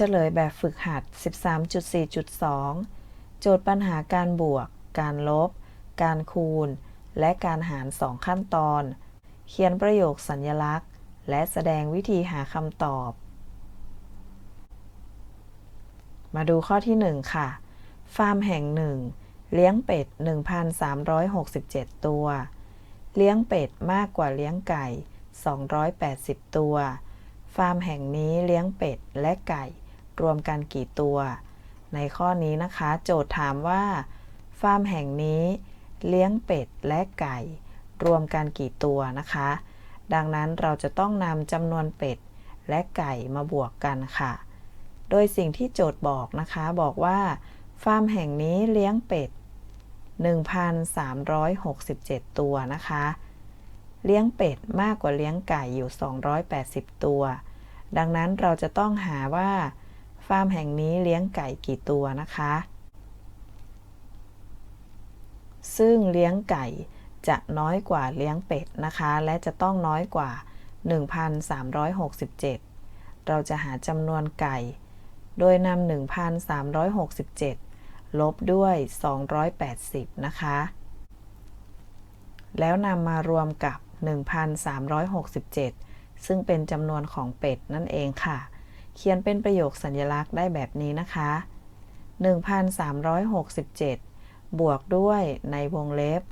เฉลยแบบฝึกหัด 13.4.2 โจทย์ปัญหาการบวก การลบ การคูณ และการหาร2ขั้นตอน เขียนประโยคสัญลักษณ์ และแสดงวิธีหาคำตอบมาดูข้อที่ 1 ค่ะ ฟาร์มแห่งหนึ่ง เลี้ยงเป็ด 1,367 ตัว เลี้ยงเป็ดมากกว่าเลี้ยงไก่ 280 ตัว ฟาร์มแห่งนี้เลี้ยงเป็ดและไก่ รวมกันกี่ตัว ในข้อนี้นะคะ โจทย์ถามว่า ฟาร์มแห่งนี้ เลี้ยงเป็ดและไก่ รวมกันกี่ตัวนะคะ ดังนั้นเราจะต้องนำจำนวนเป็ดและไก่มาบวกกันค่ะ โดยสิ่งที่โจทย์บอกนะคะบอกว่า ฟาร์มแห่งนี้เลี้ยงเป็ด 1,367 ตัวนะคะ เลี้ยงเป็ดมากกว่าเลี้ยงไก่อยู่ 280 ตัว ดังนั้นเราจะต้องหาว่า ฟาร์มแห่งนี้เลี้ยงไก่กี่ตัวนะคะ ซึ่งเลี้ยงไก่จะน้อยกว่าเลี้ยงเป็ดนะคะ และจะต้องน้อยกว่า 1,367 เราจะหาจำนวนไก่ โดยนำ1,367 ลบด้วย 280 นะคะ แล้วนำมารวมกับ 1,367 ซึ่งเป็นจำนวนของเป็ดนั่นเองค่ะ เขียนเป็นประโยคสัญลักษณ์ได้แบบนี้นะคะ 1,367 บวกด้วยในวงเล็บ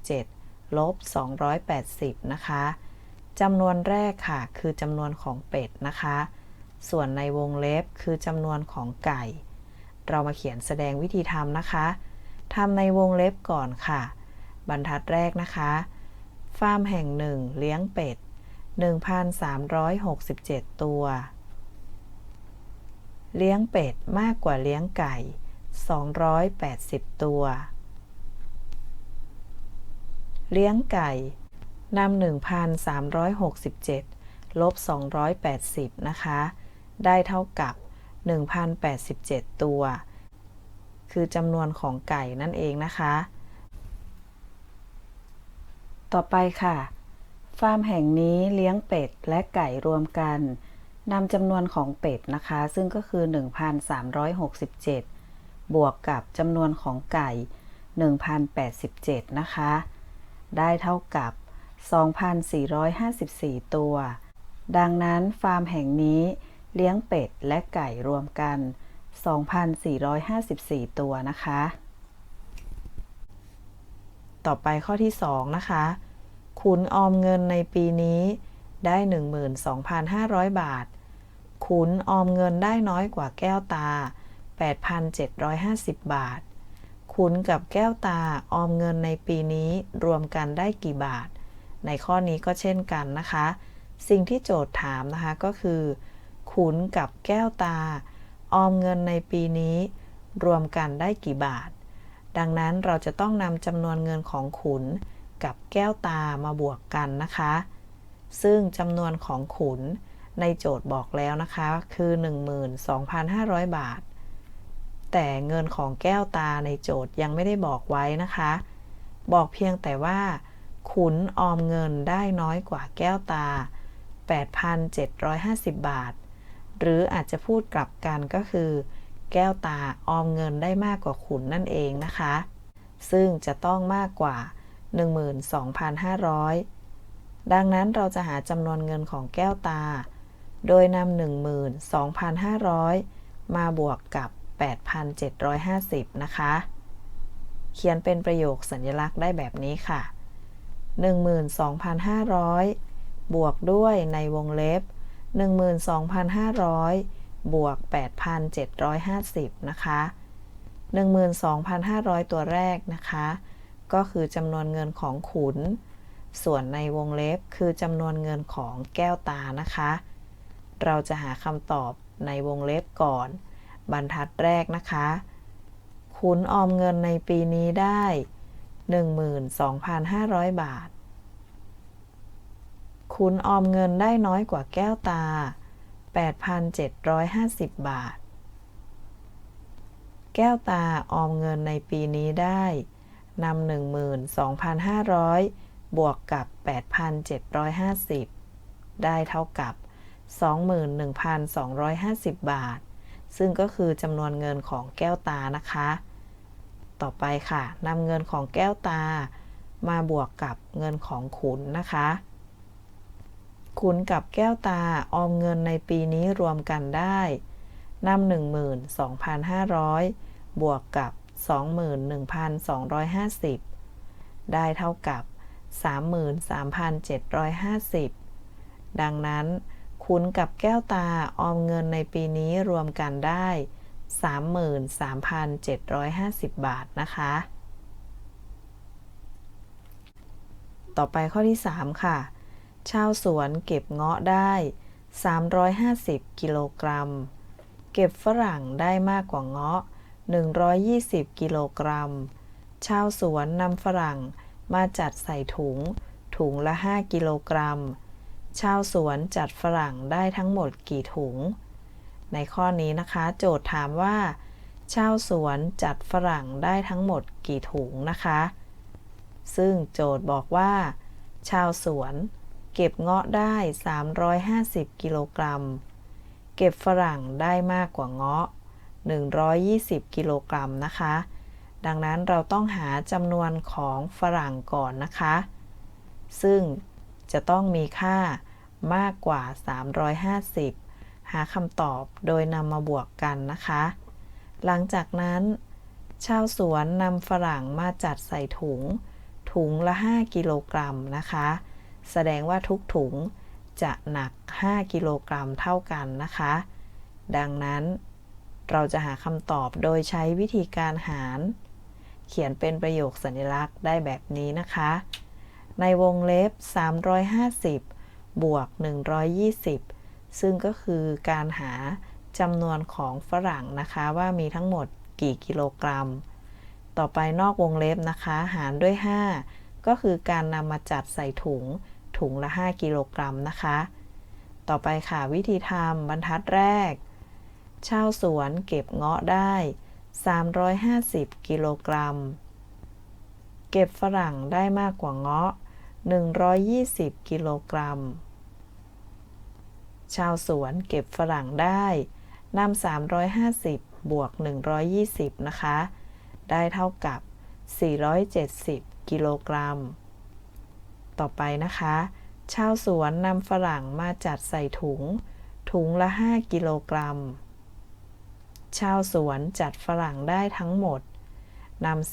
1,367 ลบ 280 นะคะจำนวนแรกค่ะ คือจำนวนของเป็ดนะคะ ส่วนในวงเล็บคือจำนวนของไก่ เรามาเขียนแสดงวิธีทำนะคะทำในวงเล็บก่อนค่ะ บรรทัดแรกนะคะ ฟาร์มแห่งหนึ่งเลี้ยงเป็ด 1,367 ตัว เลี้ยงเป็ดมากกว่าเลี้ยงไก่ 280 ตัว เลี้ยงไก่นำ1,367 ลบ 280 นะคะ ได้เท่ากับ 1,087 ตัว คือจำนวนของไก่นั่นเองนะคะ ต่อไปค่ะ ฟาร์มแห่งนี้เลี้ยงเป็ดและไก่รวมกันนำจำนวนของเป็ดนะคะ ซึ่งก็คือ 1,367 บวกกับจำนวนของไก่ 1,087 นะคะ ได้เท่ากับ 2,454 ตัว ดังนั้นฟาร์มแห่งนี้เลี้ยงเป็ดและไก่รวมกัน 2,454 ตัวนะคะ ต่อไปข้อที่ 2 นะคะ คุณออมเงินในปีนี้ได้ 12,500 บาทคุณออมเงินได้น้อยกว่าแก้วตา 8,750 บาทคุณกับแก้วตาออมเงินในปีนี้รวมกันได้กี่บาท ในข้อนี้ก็เช่นกันนะคะ สิ่งที่โจทย์ถามนะคะก็คือ ขุนกับแก้วตา ออมเงินในปีนี้ รวมกันได้กี่บาท ดังนั้นเราจะต้องนำจำนวนเงินของขุน กับแก้วตามาบวกกันนะคะ ซึ่งจำนวนของขุนในโจทย์บอกแล้วนะคะ คือ 12,500 บาท แต่เงินของแก้วตาในโจทย์ยังไม่ได้บอกไว้นะคะ บอกเพียงแต่ว่า ขุนออมเงินได้น้อยกว่าแก้วตา 8,750 บาท หรืออาจจะพูดกลับกันก็คือ แก้วตาออมเงินได้มากกว่าขุนนั่นเองนะคะ ซึ่งจะต้องมากกว่า 12,500 ดังนั้นเราจะหาจำนวนเงินของแก้วตา โดยนำ12,500 มาบวกกับ 8,750 นะคะ เขียนเป็นประโยคสัญลักษณ์ได้แบบนี้ค่ะ 12,500 บวกด้วยในวงเล็บ 12,500 บวก 8,750 นะคะ 12,500 ตัวแรกนะคะ ก็คือจำนวนเงินของขุน ส่วนในวงเล็บคือจำนวนเงินของแก้วตานะคะ เราจะหาคำตอบในวงเล็บก่อน บรรทัดแรกนะคะ ขุนออมเงินในปีนี้ได้ 12,500 บาทคุณออมเงินได้น้อยกว่าแก้วตา 8,750 บาทแก้วตาออมเงินในปีนี้ได้ นำ12,500 บวกกับ 8,750 ได้เท่ากับ 21,250 บาท ซึ่งก็คือจำนวนเงินของแก้วตานะคะ ต่อไปค่ะนำเงินของแก้วตา มาบวกกับเงินของขุนนะคะ ขุนกับแก้วตาออมเงินในปีนี้รวมกันได้นำ12,500 บวกกับ 21,250 ได้เท่ากับ 33,750 ดังนั้นคุณกับแก้วตาออมเงินในปีนี้รวมกันได้ 33,750 บาทนะคะ ต่อไปข้อที่ 3 ค่ะ ชาวสวนเก็บเงาะได้ 350 กิโลกรัม เก็บฝรั่งได้มากกว่าเงาะ 120 กิโลกรัม ชาวสวนนำฝรั่งมาจัดใส่ถุง ถุงละ 5 กิโลกรัม ชาวสวนจัดฝรั่งได้ทั้งหมดกี่ถุง ในข้อนี้นะคะ โจทย์ถามว่า ชาวสวนจัดฝรั่งได้ทั้งหมดกี่ถุงนะคะ ซึ่งโจทย์บอกว่า ชาวสวนเก็บเงาะได้ 350 กิโลกรัม เก็บฝรั่งได้มากกว่าเงาะ 120 กิโลกรัมนะคะ ดังนั้นเราต้องหาจำนวนของฝรั่งก่อนนะคะ ซึ่งจะต้องมีค่ามากกว่า 350 หาคำตอบโดยนำมาบวกกันนะคะ หลังจากนั้น ชาวสวนนำฝรั่งมาจัดใส่ถุง ถุงละ 5 กิโลกรัมนะคะ แสดงว่าทุกถุงจะหนัก 5 กิโลกรัมเท่ากันนะคะ ดังนั้น เราจะหาคำตอบโดยใช้วิธีการหาร เขียนเป็นประโยคสัญลักษณ์ได้แบบนี้นะคะ ในวงเล็บ 350 บวก 120 ซึ่งก็คือการหาจำนวนของฝรั่งนะคะว่ามีทั้งหมดกี่กิโลกรัม ต่อไปนอกวงเล็บนะคะ หารด้วย 5 ก็คือการนำมาจัดใส่ถุงถุงละ 5 กิโลกรัมนะคะ ต่อไปค่ะวิธีทำบรรทัดแรก ชาวสวนเก็บเงาะได้ 350 กิโลกรัม เก็บฝรั่งได้มากกว่าเงาะ 120 กิโลกรัม ชาวสวนเก็บฝรั่งได้นำ350 บวก 120 นะคะ ได้เท่ากับ 470 กิโลกรัม ต่อไปนะคะ ชาวสวนนำฝรั่งมาจัดใส่ถุง ถุงละ 5 กิโลกรัม ชาวสวนจัดฝรั่งได้ทั้งหมดนำ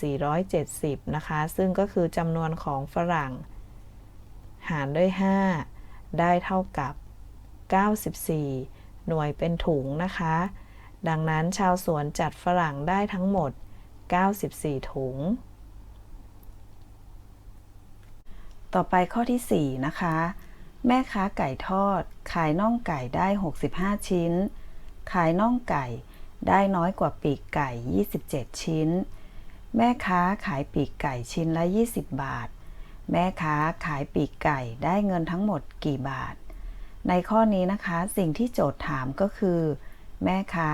470 นะคะ ซึ่งก็คือจำนวนของฝรั่ง หารด้วย 5 ได้เท่ากับ 94 หน่วยเป็นถุงนะคะ ดังนั้นชาวสวนจัดฝรั่งได้ทั้งหมด 94 ถุง ต่อไปข้อที่ 4 นะคะ แม่ค้าไก่ทอด ขายน่องไก่ได้ 65 ชิ้น ขายน่องไก่ ได้น้อยกว่าปีกไก่ 27 ชิ้น แม่ค้าขายปีกไก่ชิ้นละ 20 บาท แม่ค้าขายปีกไก่ได้เงินทั้งหมดกี่บาท ในข้อนี้นะคะสิ่งที่โจทย์ถามก็คือ แม่ค้า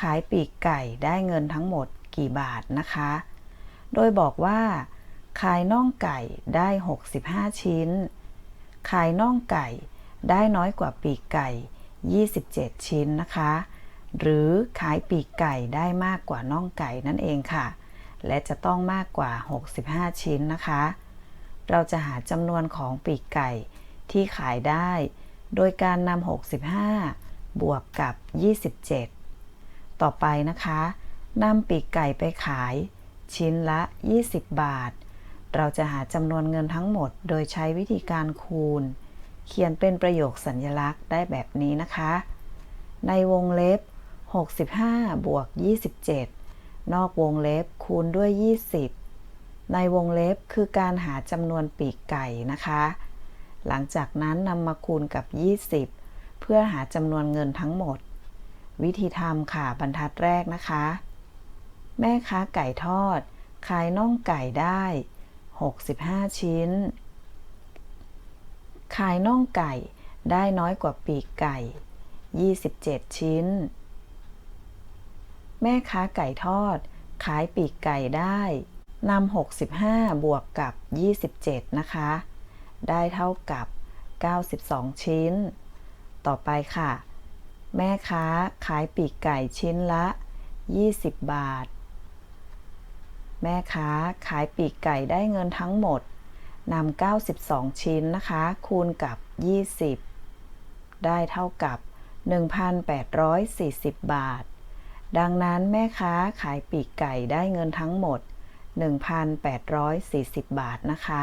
ขายปีกไก่ได้เงินทั้งหมดกี่บาทนะคะ โดยบอกว่า ขายน่องไก่ได้ 65 ชิ้น ขายน่องไก่ได้น้อยกว่าปีกไก่ 27 ชิ้นนะคะ หรือขายปีกไก่ได้มากกว่าน่องไก่นั่นเองค่ะ และจะต้องมากกว่า 65 ชิ้นนะคะ เราจะหาจำนวนของปีกไก่ที่ขายได้ โดยการนำ65 บวกกับ 27 ต่อไปนะคะนำปีกไก่ไปขายชิ้นละ 20 บาท เราจะหาจำนวนเงินทั้งหมดโดยใช้วิธีการคูณ เขียนเป็นประโยคสัญลักษณ์ได้แบบนี้นะคะ ในวงเล็บ 65 บวก 27 นอกวงเล็บคูณด้วย 20 ในวงเล็บคือการหาจำนวนปีกไก่นะคะ หลังจากนั้นนำมาคูณกับ 20 เพื่อหาจำนวนเงินทั้งหมด วิธีทำค่ะบรรทัดแรกนะคะ แม่ค้าไก่ทอด ขายน่องไก่ได้ 65 ชิ้น ขายน่องไก่ได้น้อยกว่าปีกไก่ 27 ชิ้น แม่ค้าไก่ทอด ขายปีกไก่ได้นำ65 บวกกับ 27 นะคะ ได้เท่ากับ 92 ชิ้น ต่อไปค่ะ แม่ค้าขายปีกไก่ชิ้นละ 20 บาท แม่ค้าขายปีกไก่ได้เงินทั้งหมดนำ92 ชิ้นนะคะ คูณกับ 20 ได้เท่ากับ 1,840 บาท ดังนั้นแม่ค้าขายปีกไก่ได้เงินทั้งหมด 1,840 บาทนะคะ